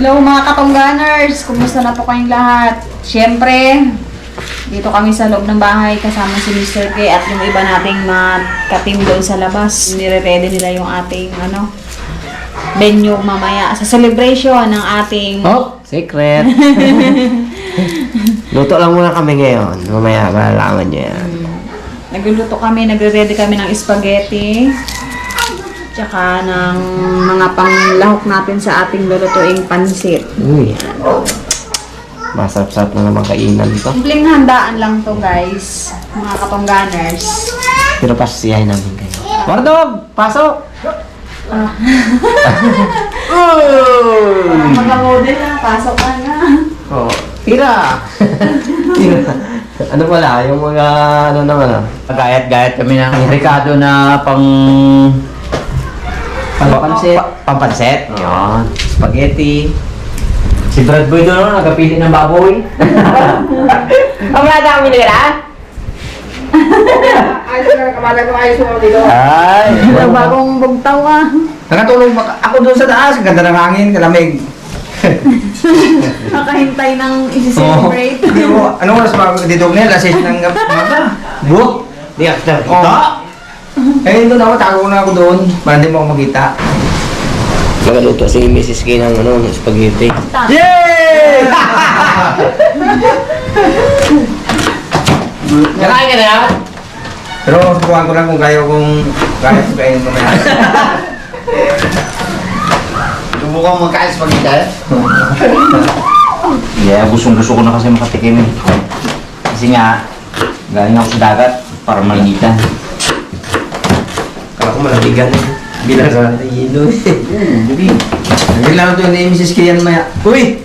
Hello mga katongganers! Kumusta na po kayong lahat? Siyempre, dito kami sa loob ng bahay kasama si Mr. K at yung iba nating mga katim doon sa labas. Nire-ready nila yung ating ano, venue mamaya sa celebration ng ating Oh, secret. Luto lang muna kami ngayon. Mamaya malalaman nyo yan. Nagluluto kami, nagre-ready kami ng spaghetti. Tsaka ng mga panglahok natin sa ating lulutuing pansit. Uy. Masarap-sarap na naman kainan to. Simpleng handaan lang to guys, mga katongganers. Pero pasisiyahin namin kayo. Mardog! Pasok! Ah. Uy! Mag-model na, pasok ka na. Oh, tira! tira. Ano pala, yung mga ano naman ah. Gayat-gayat kami ng Ricardo na pang... Pampansit. Pa- Pampansit. Yan. Spaghetti. Si Brad Boy doon, no, nagkapili ng baboy. Ang wala na kami nila? Ay! Yung bagong bugtaw ah. Nakatulog ba- ako doon sa taas, ang ganda ng hangin, kalamig. Nakahintay ng isi-celebrate. Hindi mo, ano oras ba ako dito ngayon? Alas 6 ng gabi. Maga. Di after Oh. kita. Eh, doon ako, tago na ako doon, para hindi mo ako makita. Nagaluto si Mrs. K ng ano, spaghetti. Yay! Nakain ka na? Pero subukan ko lang kung kaya kong kaya ko kainin mamaya. Subukan mo magkain spaghetti. Yeah, gustong gusto ko na kasi makatikim eh. Kasi nga, galing ako sa dagat para malinitan. Kala ko malatigan. Bilang sa hilo. Hindi. Hindi lang doon ni Mrs. Kian maya. Uy!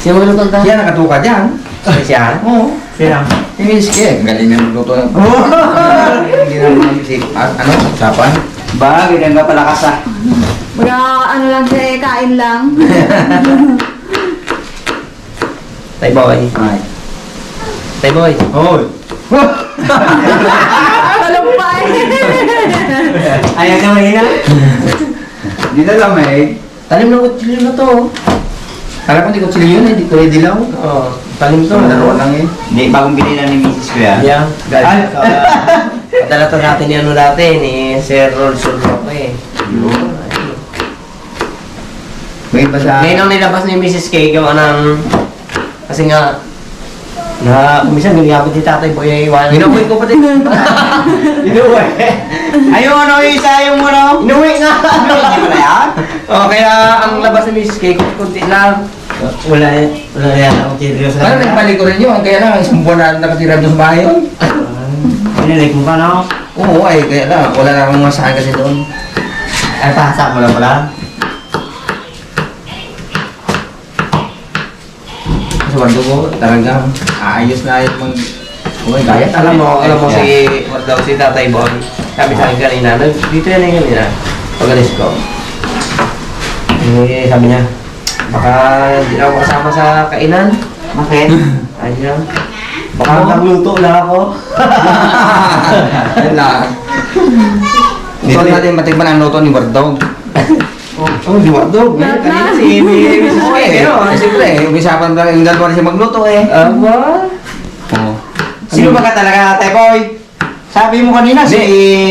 Sino mo luto ta? Yan, nakatuka dyan. Siya? Oo. Sino? Si Mrs. Kian, galing na magluto ng... Hindi na naman si... ah, Ano? Usapan? Ba, ganyan ka pala kasa. Mga ano lang siya eh, kain lang. Tay boy. Ay. Tay boy. Hoy! Talumpay! Ayaw ka mahina? Hindi na lamig. Talim ng kutsilyo na to. Kala ko hindi ko sila yun, hindi ko rin dilaw. Oo. Talim to. Dalawa lang eh. Hindi, bagong binila ni Mrs. ko yan. Yeah. Ay. Guys, padala to natin ni ano dati, ni Sir Rolson Roque eh. May iba sa... Ngayon ang nilabas ni Mrs. K, gawa ng... Kasi nga, na kumisan ginagabit ni Tatay Boy ay iwanan. Inuwi ko pa din. Inuwi. Ayun, ano, isa yung ano? Inuwi nga. Hindi mo na yan? oh, kaya ang labas ni Mrs. K, kunti lang. Wala, wala yan akong titiro sa Parang nagbalik ko rin yun, kaya lang isang buwan na nakatira doon sa bahay. Pinilig mo pa, no? Oo, ay, kaya lang, wala na akong masahan kasi doon. Ay, pasa mo lang pala. Sa bando ko, talagang aayos na ayos mag... Okay, gayat. Alam mo, alam mo si, what daw si Tatay Boy, sabi sa akin kanina, nag, dito yan yung kanina, pag-alis ko. Eh, sabi niya, baka hindi na ako kasama sa kainan. Bakit? Ayun lang. Baka nagluto na ako. Yan lang. Dito natin matikman ang luto ni Bardog. Oh, di Wardog. Lahat na. Si Mrs. K. eh, Pero, eh, siyempre, yung usapan lang yung dalawa na siya magluto eh. Aba? Oo. Sino ba ka talaga, Tepoy? Sabi mo kanina si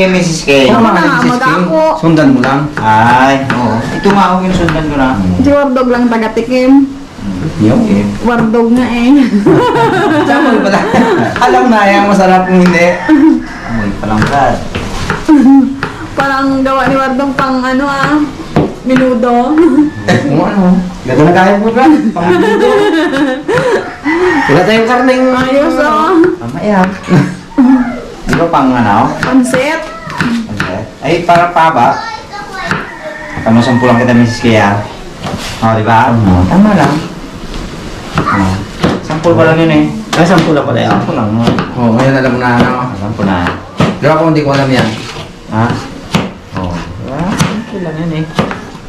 Mrs. K. Tama. Tama na, ka mag-ako. Sundan mo lang. Ay, Oo. ito nga ako yung sundan ko na. Si Wardog lang taga-tikim. Yung eh. Wardog na eh. Sama mo pala. Alam na yung masarap kung hindi. Amoy palang brad. Parang gawa ni Wardog pang ano ah, minudo. Kung ano. Ganda na kaya mo ba? Pangmundo. Wala tayong karneng Ayos oh. Mamaya. Di ba pang ano? Pansit. Okay. Ay, para pa ba? Tama sampulang kita, Mrs. K, ah. Oh, di ba? Tama lang. Oh. Sampul pa lang yun eh. Ay, sampu na pala yan. Sampul lang. oh. Oo, ngayon alam mo na ano. Sampul na. Pero ako hindi ko alam yan. Ha? Oh. Diba? Sampul lang yun eh.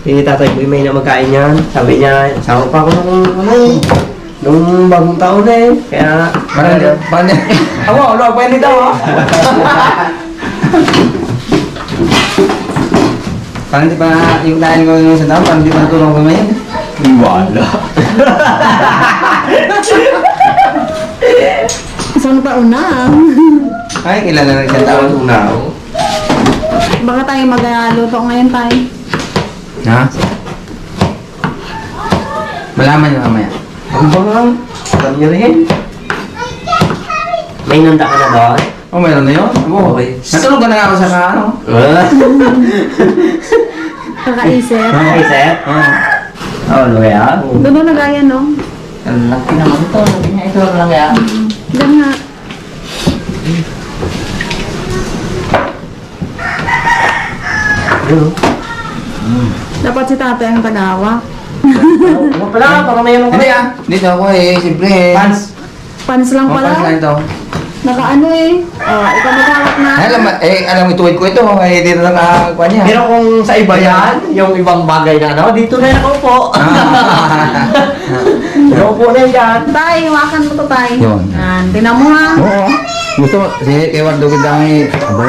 Si Tatay Boy may na magkain yan. Sabi niya, sama pa ako nung ano eh. Nung bagong taon na eh. Kaya. Parang hindi. Ako, ulo, pwede daw ah. Parang di ba yung lain ko yung sa parang di ba natulong ko ngayon. Wala. Isang taon na. Ay, ilan na siya taon una. oh. Baka tayo magluto ngayon tayo. Ha? Malaman niyo mamaya. Ang bangang. Alam niyo rin. May nanda ka na doon? Oh, meron na yun? Oo. Okay. Natulog ka na ako sa ka, ano? Kakaisip. Okay, sir? Oo. Oo, ano kaya? Doon na nagaya, no? Ang laki naman ito. Laki niya ito lang kaya. Diyan nga. Ano? Dapat si tatay ang tagawa. Ano pala? Parang mayroon ka na yan. Dito ako eh, siyempre eh. Pants. Pans lang Oh, pants lang pala. ito. Nakaano eh. Oh, ikaw maghawak na. Alam, eh, alam mo ituwid ko ito. Eh, dito lang nakakuha niya. Pero kung sa iba yan, yung ibang bagay na ano, dito na yan ako po. Nakaupo na yan. Tay, hawakan mo to tay. Yun. Yan, tinan mo ha. Oo. Gusto, si Ewardo kita ang Aba,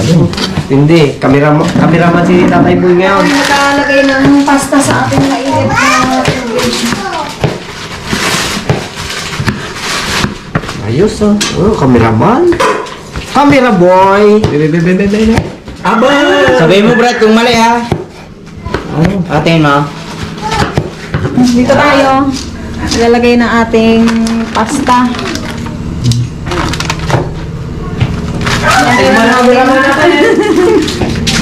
Ano? Hindi, kameraman, kameraman si Tatay Boy ngayon. Ay, nakalagay ng pasta sa ating mainit na tubig. Ayos oh. Oh, kameraman. Camera boy. Bebe, bebe, bebe, bebe. Aba! Sabihin mo, Brad, kung mali ha. Oh, Atin mo. Dito tayo. Ilalagay na ating pasta.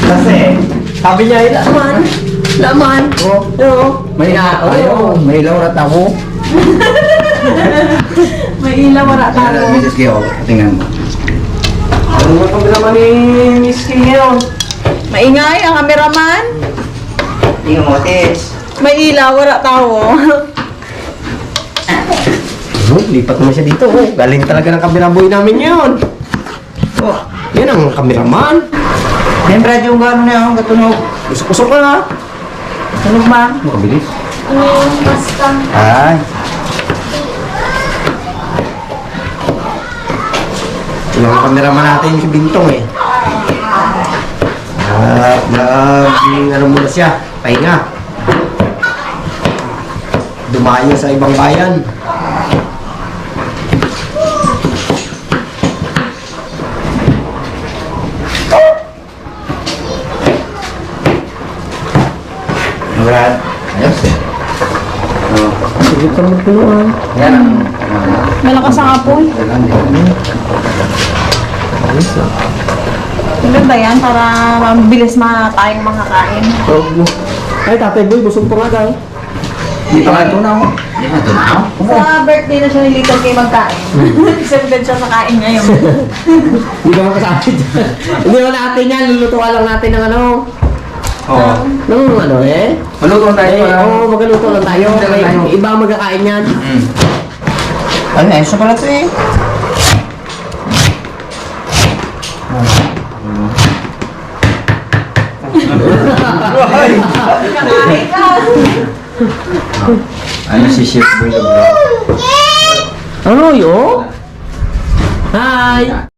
Kasi, sabi niya, ila naman. Laman. Oh, oh. May na, oh, may laurat ako. May ilaw, wala tayo. Mrs. Kyo, tingnan mo. Ano nga kameraman ni Miss ngayon? Maingay ang kameraman. Tingnan mo, Tis. May ilaw, wala tao. Oh, lipat naman siya dito. Oh, galing talaga ng camera boy namin yun. Oh, yan ang kameraman. Brad, yung gano'n na yung katunog. Usok-usok ka na. Tunog man. Makabilis. Ano yung pasta? Ay. Yung kameraman natin si Bintong eh. Ah, naging ano muna siya, pahinga. Dumayo sa ibang bayan. Brad. Ayos eh. Oh. Sige ka magtulungan. Yan ang... Malakas ang apoy. Ayos ah. Ang ganda yan para mabilis ma tayong makakain. So, ay tatay boy, busog pa nga guys. Di pa nga ito na ako. Di pa ito na ako. Sa birthday na siya ni Little Kay magkain. Excited siya sa kain ngayon. Hindi ka makasakit. Hindi mo natin yan, lulutuan lang natin ng ano. Oo. Ng ano eh. Maluto tayo Eh, oo, tayo. Magaluto lang tayo. May iba ang magkakain yan. Mm. Ano, ayos na pala ito eh. Ano si Chef Bro? Ano yun? Hi!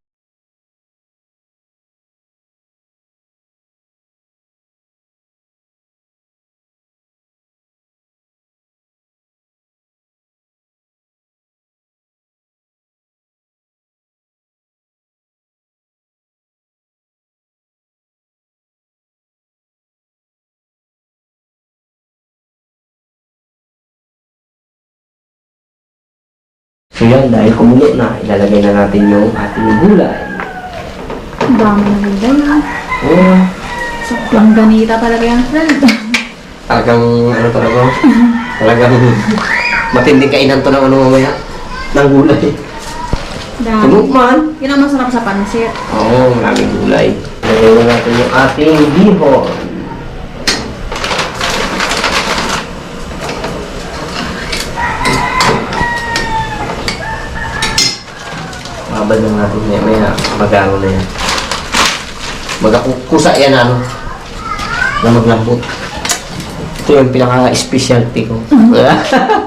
So yan, dahil kumulo na, ilalagay na natin yung ating gulay. Ang dami na ganda yan. Oh, Lang ganita talaga yan, friend. talagang ano talaga, talagang matinding kainan to ng ano mamaya, ng gulay. Dami. Tunog man. Yun ang masarap sa pansit. Oo, maraming gulay. Lagay na natin yung ating bihon. Tamban lang natin. May, may ah, magano na yan. Magakukusa yan ano. Na maglambot. Ito yung pinaka-specialty ko. Wala. Ah.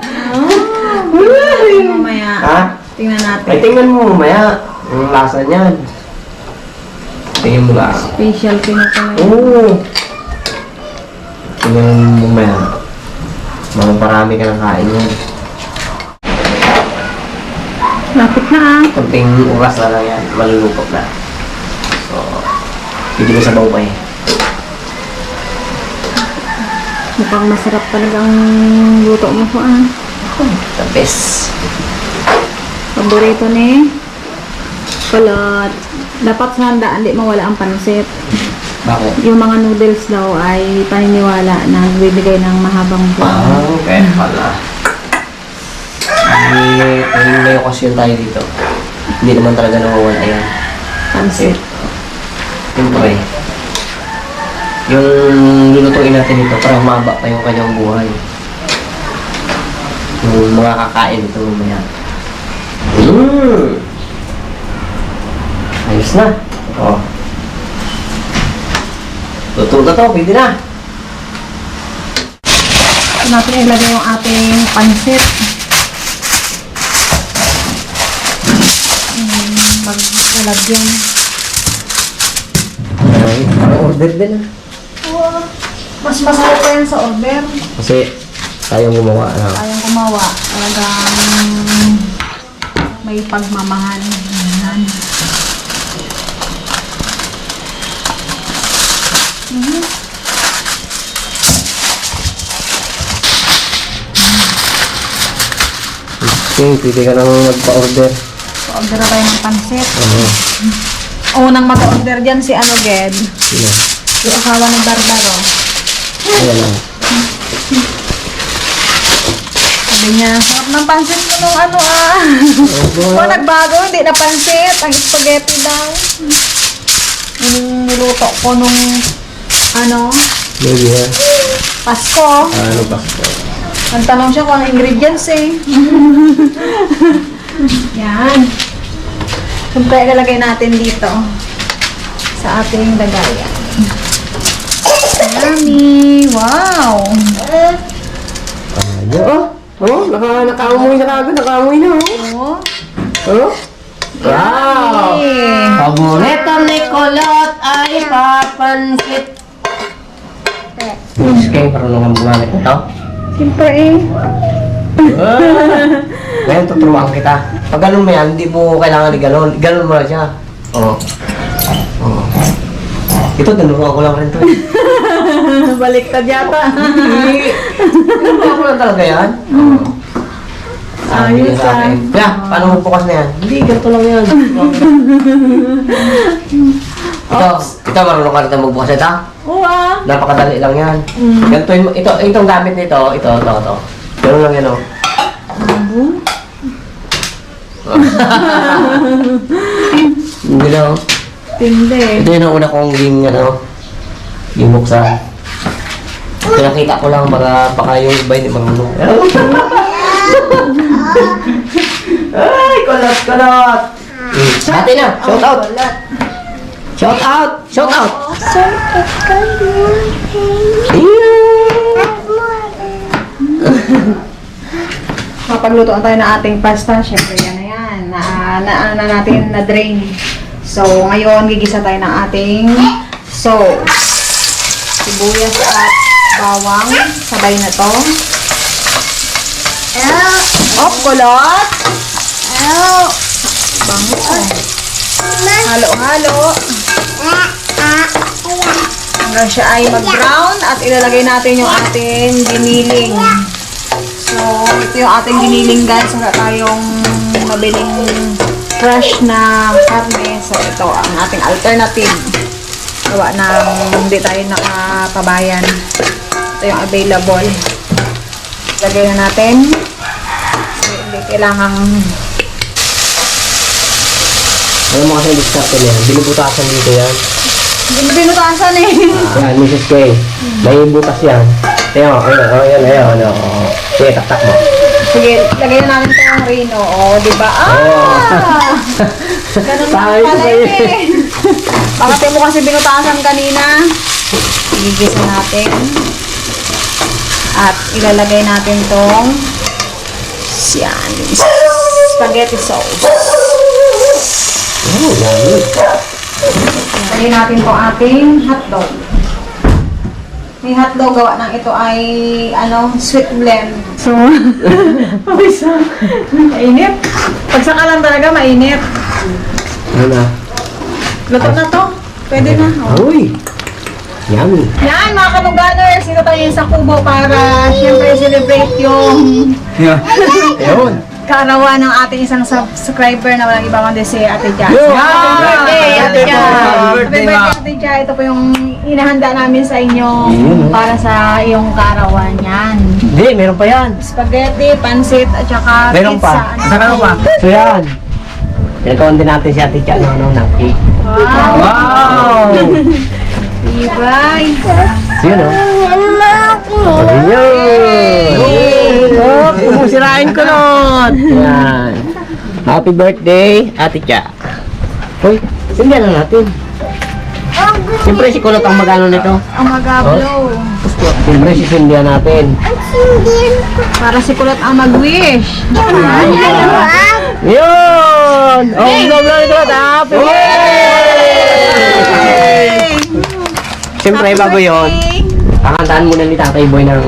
Tingnan mo mamaya. ha? Tingnan natin. Ay, tingnan mo mamaya. Ang lasa niyan. Tingnan mo lang. Specialty na talaga. Oo. Tingnan mo mamaya. Mga parami ka ng kain yan. Lapit na ah. Kunting oras na lang yan, malulupok na. So, hindi ko sabaw pa eh. Mukhang masarap talagang luto mo po ah. The best. Paborito ni Kulot. Dapat sa handa, hindi mawala ang panusit. Bakit? Yung mga noodles daw ay paniniwala na nagbibigay ng mahabang buwan. Ah, okay pala. May, may, may okasyon tayo dito. Hindi naman talaga nawawala yan. Pansit. Yun. Yung lulutuin natin ito para humaba pa yung kanyang buhay. Yung mga kakain ito mamaya. Mmm! Ayos na. Oo. Oh. Luto na to, pwede na. Ito natin ilagay yung ating pansit. lagyan. Okay, order din ah. Wow. Mas masarap pa yan sa order. Kasi tayong gumawa na. Ah. Tayong gumawa. Talagang may pagmamahan. Yan. Mm -hmm. Okay, pwede ka nang magpa-order mag-order tayo ng pansit. Oo. Unang mag-order dyan si ano, Ged. Sino? Yung asawa ni Barbaro. Ayan lang. Sabi niya, sarap ng pansit mo nung ano ah. Oo. Oh, nagbago, hindi na pansit. Ang spaghetti daw. Yung niluto ko nung ano, Maybe ha? Pasko. Ah, ano pa? Ang tanong siya kung ang ingredients eh. Yan. Siyempre, ilalagay natin dito sa ating lagayan. Yummy! Wow! Ayan. Oh, oh naka, nakaamoy na kagad. Nakaamoy na, oh. Oh. oh. Wow! Paborito ni Kulot ay papansit. Miss King, parang nung bumalik ito. Siyempre eh. Ah. Ngayon, tuturuan kita. Pag ganun mo yan, hindi mo kailangan i-ganon. Ganon mo lang siya. Oo. Oo. Ito, tinuruan ko lang rin to. eh. Baliktad yata. Hindi. Tinuruan ko lang talaga yan. Oo. Sabi sa akin, Ayos, ah. Kuya, paano mo bukas na yan? Hindi, ganito lang yan. ito, ito, marunong ka rin magbukas ito. Oo ah. Napakadali lang yan. Mm. Ganito yung, ito, itong gamit nito, ito, ito, ito. Ganun lang yan, oh. Ano? Hindi na, oh. Tindi. Ito yun ang una kong game, ano, game buksa. Pinakita ko lang, baka, baka yung iba hindi marunong. Ay, kulot, kulot! Mm. Na, oh, shout out! Shout out! Shout out! Shout out kayo! makapagluto tayo ng ating pasta, syempre yan na yan. Na, na, na natin hmm. na-drain. So, ngayon, gigisa tayo ng ating sauce. Sibuyas at bawang. Sabay na to. Oh, kulot! Bango. Halo-halo. Hanggang siya ay mag-brown at ilalagay natin yung ating giniling. So, ito yung ating giniling guys. Wala tayong mabiling fresh na karne. So, ito ang ating alternative. Gawa ng hindi tayo nakapabayan. Ito yung available. Lagay na natin. So, hindi kailangang alam mo kasi yung discarte niya, binubutasan dito yan. Hindi na binutasan eh. Ah, Mrs. Kay, may butas yan. Oh, oh, ayan, ayan, oh, ayan, ayan, ayan, ayan. Sige, taktak mo. Sige, lagay na natin itong rino, o, di ba? Ah! Oh. Ganun na Tayo pala sa'yo. eh. Mo kasi binutasan kanina? Igigisa natin. At ilalagay natin tong yan, spaghetti sauce. Oh, dami. Lagay natin tong ating hotdog may hotdog gawa ng ito ay ano, sweet blend. So, pawisa. mainit. Pagsaka lang talaga, mainit. Ano na? Luto na to. Pwede na. Oh. Uy! Yummy. Yan mga kanuganers, ito tayo sa Kubo para syempre celebrate yung Ayun. kaarawan ng ating isang subscriber na walang iba kundi si Ate Jazz. Yo! Happy birthday, Ate Jazz! Happy birthday. Ate Jazz! Ito po yung inahanda namin sa inyo Yun, oh. para sa iyong kaarawan. Yan. Hindi, meron pa yan. Spaghetti, pansit, at saka Meron pizza. pa. Ano Saka pa. So yan. Pinagkawan din natin si Ate Cha no, no, ng cake. Wow! Wow! Ibay! So yun, oh. Ayun! Oh, kumusirain ko nun! Yan. Happy birthday, Ate Cha. Uy, sindihan lang natin. Siyempre si Kulot ang magano nito. Ang magablo. Siyempre si sindihan natin. Para si Kulot ang mag-wish. Yun! Oh, no, no, no, Happy birthday! Siyempre, bago yun, kakantaan muna ni Tatay Boy ng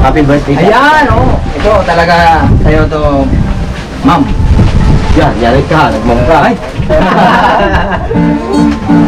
Happy birthday. Ayan, oh. Ito talaga sa'yo to, ma'am. Yan, yari ka, nagmamukha. Ay!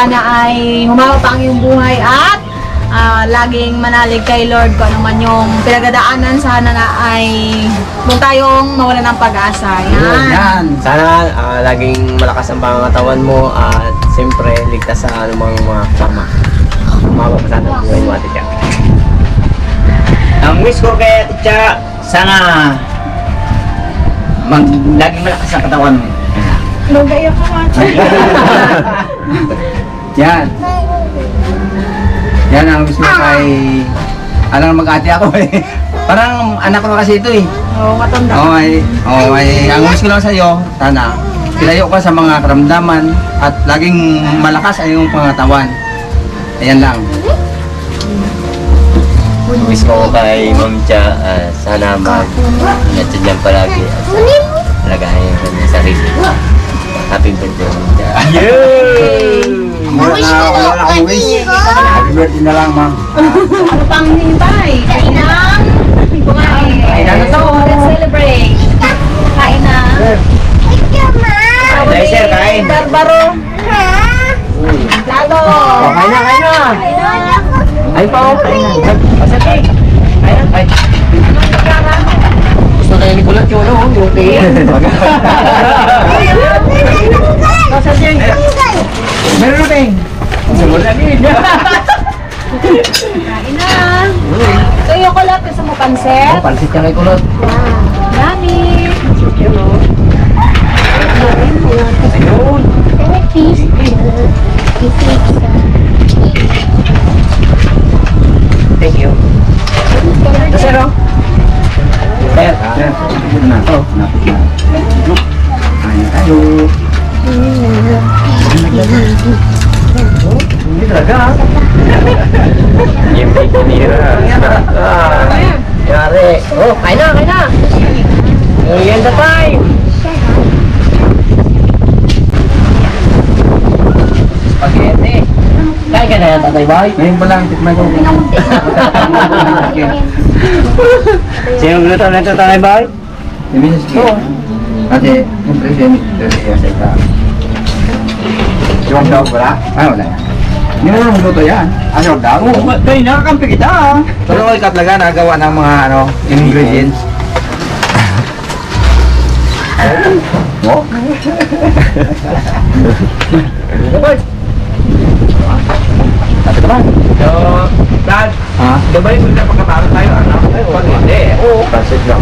Sana ay humawa pa ang iyong buhay at ah, laging manalig kay Lord kung ano man yung pinagdadaanan, sana na ay huwag tayong mawalan ng pag-asa. Yan. Yan. Sana ah, laging malakas ang pangangatawan mo at siyempre ligtas sa anumang mga pa sana ang buhay mo, Ate Cha. Ang wish ko kay Ate Cha, sana mag laging malakas ang katawan mo. Lugay ako, Ate. Yan. Yan ang gusto ko kay... Alam mag-ate ako eh. Parang anak ko kasi ito eh. Oo, matanda. Oo, ay, oo, ay, ang wish ko lang sa iyo, sana, pilayo ka sa mga karamdaman at laging malakas ang iyong pangatawan. Ayan lang. Wish ko kay Ma'am Cha, ah, sana mag-ingat dyan palagi at uh, yung kanyang sarili. Happy birthday, Ma'am Cha. Mula na ako lang ang wish. Happy birthday na lang, ma'am. Ano pang hintay? Kainang kumain. Kainan na to. Let's celebrate. Kain na. Dahil sir, kain. Barbaro. Lalo. Oh, kain na, kain na! Ay pa, oh, kain na. Pasati! Ay, ay. Gusto kayo ni Kulat yun, oh, yung tea. Pasati! Meron na ting. Kain na. So yung kulat sa mo pansit. Oh, pansit niya kay Kulot. Yummy. Yun, oh. Ayun. Thank you. Sir, oh. Sir, Sir, na. Oh, na. Ayan tayo. hindi talaga, ah. Yung pitinira. Ah, yari. Oh, kain na, kain na. Merienda time. Spaghetti. Kain ka na boy. Ngayon pa lang, tikman ko. Sino gluto na ito, tatay boy? Si Mrs. K. Ate, siyempre si Mrs. K. sa ita. Yung daw wala? Ah, wala yan. Hindi mo nang luto yan. Ano daw? Oo, tayo nakakampi kita. Pero ikaw talaga nagawa ng mga ano, ingredients. Mo? Tapos naman. So, Dad, Ha? gabay mo na pagkatalo tayo, ano? Ay, oo. Pag hindi, Oo, pansit lang.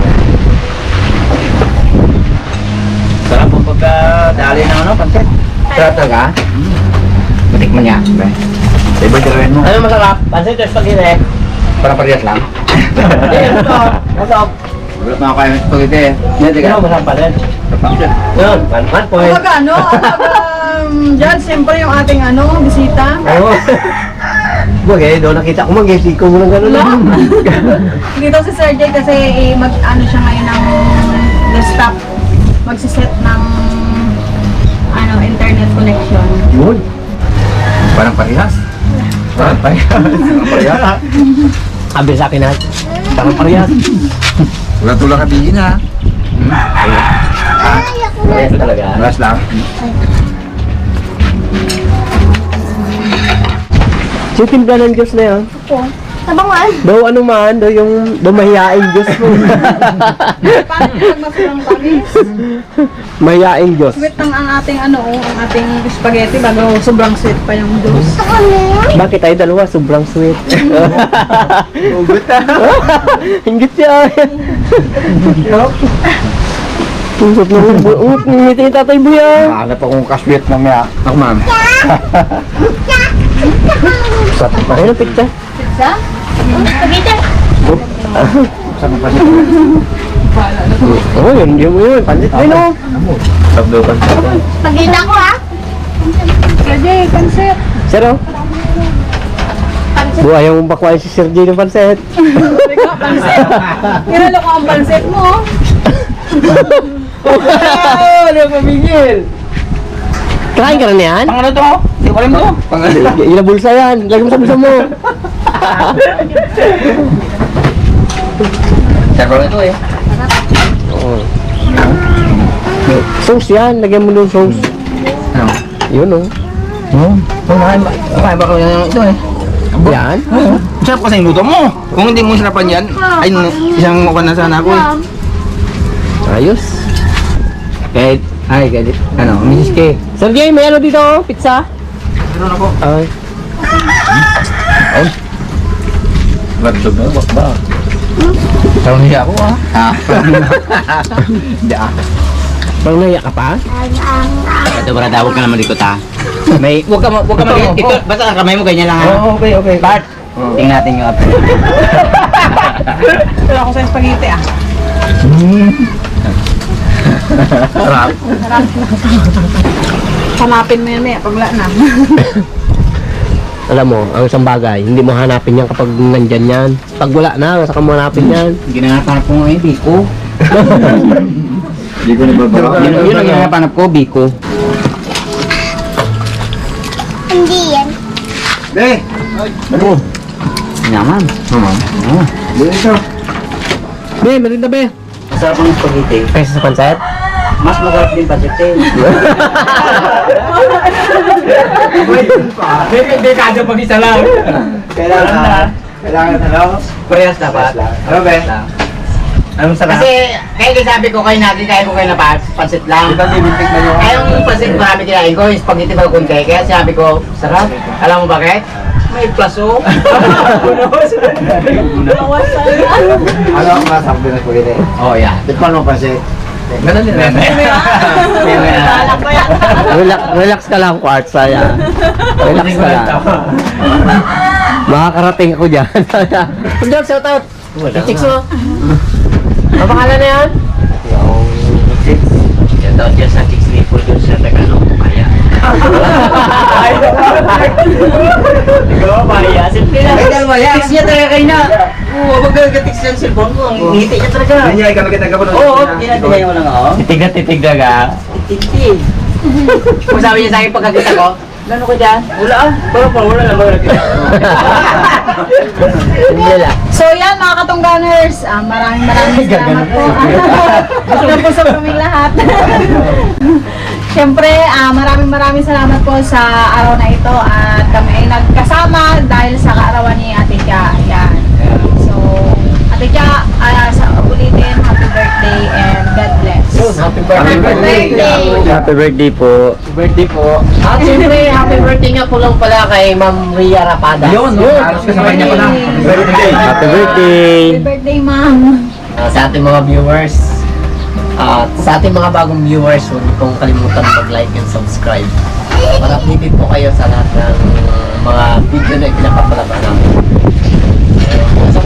Sarap po pagka dali ng ano, pansit. Sarap talaga? Matikman niya. Iba gawin mo. Ano masarap? Pansit o spaghetti? Para parehas lang. Hindi, masarap. Masarap. Wala na ako kayo ng spaghetti. Yan, Ikaw, masarap pa rin. Pansit. Yun, one point. Ano, kapag um, dyan, siyempre yung ating ano, bisita. Oo. Bagay, doon nakita ko mag-isiko mo ng gano'n lang. Dito si Sir Jay kasi eh, mag ano siya ngayon ng desktop. Magsiset ng ano, internet connection. Yun. Parang parehas. Parang parehas. Parang parehas. Sabi sa akin na, parang parehas. Wala tulang kabihin ha. Parehas talaga. Parehas lang. Si timpla ng Diyos na yan. Tabangan. Daw ano man, daw yung daw mahihaing Diyos mo. Paano pag masurang kami? mahihaing Diyos. Sweet ng ang ating ano, ang ating spaghetti bago sobrang sweet pa yung juice. Bakit tayo dalawa? Sobrang sweet. Ugot ha. Hinggit siya. Tusok na rin. Oh, ngiti ni tatay buya. Hanap akong kaswit mamaya. Ako ma'am. Sarap pa rin ang pizza. Pizza? Spaghetti. Saan ang pansit? Oh, yun, yun, yun. Pansit rin oh. Sabdo pansit. Spaghetti ako ha. Sir Jay, pansit. Sir oh. Bu, ayaw mong bakwain si Sir J ng pansit. Ko, pansit. Kinalo ko ang pansit mo. Oh, ano pamigil? Kain ka na niyan? Pang ano to? Hindi ko alam to. Pang ano? Ilang bulsa yan. Lagi mo sa bulsa mo. Sarap ito eh. Oo. Sauce yan. Lagyan mo ng sauce. Ano? Yun oh. Oo. Kumain ba? Kumain ba ko ng ito eh? Yan. Sarap kasi yung luto mo. Kung hindi mo sarapan yan, ay isang mukha na sana ako eh. Ayos. Kahit, ay, kahit, ano, Mrs. K. Sir J, may ano dito oh? Pizza? Meron ako. Ay. Bagdog na, wak ba? Sarang niya ako ah. Ah. Hindi ah. Parang naiyak ka pa? Ito para tawag ka naman likot ha. May, wag ka, wag ka mag Ito, basta ang kamay mo ganyan lang ha. Oh, okay, okay. Bart, tingnan natin yung upload. Wala ko sa spaghetti ah. Sarap. Hanapin mo yan eh, pag wala na. Alam mo, ang isang bagay, hindi mo hanapin yan kapag nandyan yan. Pag wala na, saka mo hanapin yan. Ginanapanap ko ngayon, Biko. Biko na ba? Yun, yun ang ginanapanap ko, Biko. Hindi yan. Eh, Ano? Naman. Naman. Oo. dito. Be, meron na be. Masarap ang spaghetti. Kaysa sa pansit? Mas masarap din pasitin. Hindi kada pag isa lang. Kailangan na. Kailangan ano? Parehas dapat. Ano ba? Anong sarap? Kasi, kaya sabi ko kayo natin, kaya ko kayo na pa- pansit lang. Ito bibintik na yung... Kaya yung pansit marami kinain ko, yung spaghetti ba kunti. Kaya sabi ko, sarap. Alam mo bakit? May plaso. Ano ang masabi na spaghetti? oh, yeah. Tikman mo pansit. Ganun din. Ko yan. Relax, relax ka lang, Quartz. Saya. Relax ka lang. Makakarating ako dyan. Kundal, shout out. Chicks mo. Ang pangalan na yan? Yan daw dyan sa Chicks Nipple dun sa Tagalog. Ikaw Maya, simple lang. Mo, yeah. Tics niya talaga kayo na. Oo, wag ka tics ng cellphone ko. Ang ngiti niya talaga. Hindi niya ikaw magkita ka pa Oo, ginagawa mo lang ako. Titig na titig na ka. Tintin. Kung sabi niya sa akin pagkakita ko, Gano'n ko dyan? Wala ah. Pero pa wala lang Hindi lang. So yan mga katungganers, ah, maraming maraming salamat po. Salamat po sa kaming lahat. Siyempre, ah, maraming maraming salamat po sa araw na ito at kami ay nagkasama dahil sa kaarawan ni Ate Tia. Yan. So, Ate Tia, ah, sa ulitin, happy birthday and God bless. Happy birthday. Happy birthday. Happy birthday po. Happy birthday po. At siyempre, happy birthday nga po lang pala kay Ma'am Ria Rapada. Yun, no? Halos kasabay niya ko na. Happy birthday. Happy birthday. birthday, ma'am. Ah, sa ating mga viewers. At sa ating mga bagong viewers, huwag niyo pong kalimutan mag-like and subscribe. Para updated po kayo sa lahat ng mga video na ipinapapalabas namin.